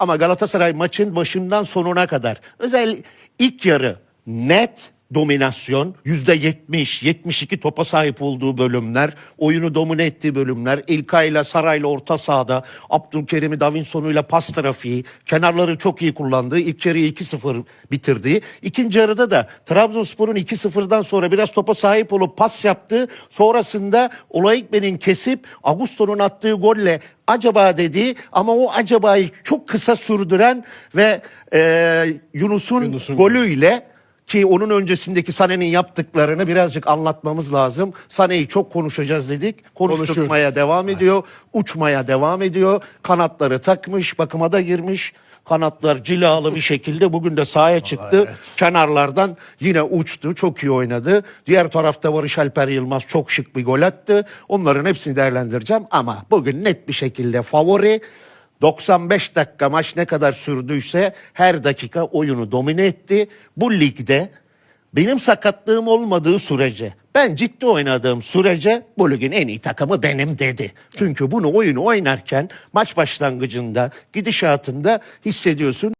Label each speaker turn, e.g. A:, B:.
A: Ama Galatasaray maçın başından sonuna kadar özel ilk yarı net dominasyon yüzde 70 72 topa sahip olduğu bölümler oyunu domine ettiği bölümler İlkay'la Saray'la orta sahada Abdülkerim'i Davinson'uyla pas trafiği kenarları çok iyi kullandığı ilk yarıyı 2-0 bitirdiği ikinci yarıda da Trabzonspor'un 2-0'dan sonra biraz topa sahip olup pas yaptığı sonrasında Olaikbe'nin kesip Augusto'nun attığı golle acaba dediği ama o acabayı çok kısa sürdüren ve e, Yunus'un
B: Yunus'un
A: golüyle ki onun öncesindeki Sané'nin yaptıklarını birazcık anlatmamız lazım. Sané'yi çok konuşacağız dedik. Konuşturmaya devam ediyor. Uçmaya devam ediyor. Kanatları takmış, bakıma da girmiş. Kanatlar cilalı bir şekilde bugün de sahaya çıktı. Kenarlardan yine uçtu. Çok iyi oynadı. Diğer tarafta Barış Alper Yılmaz çok şık bir gol attı. Onların hepsini değerlendireceğim ama bugün net bir şekilde favori 95 dakika maç ne kadar sürdüyse her dakika oyunu domine etti. Bu ligde benim sakatlığım olmadığı sürece ben ciddi oynadığım sürece bu ligin en iyi takımı benim dedi. Çünkü bunu oyunu oynarken maç başlangıcında gidişatında hissediyorsun.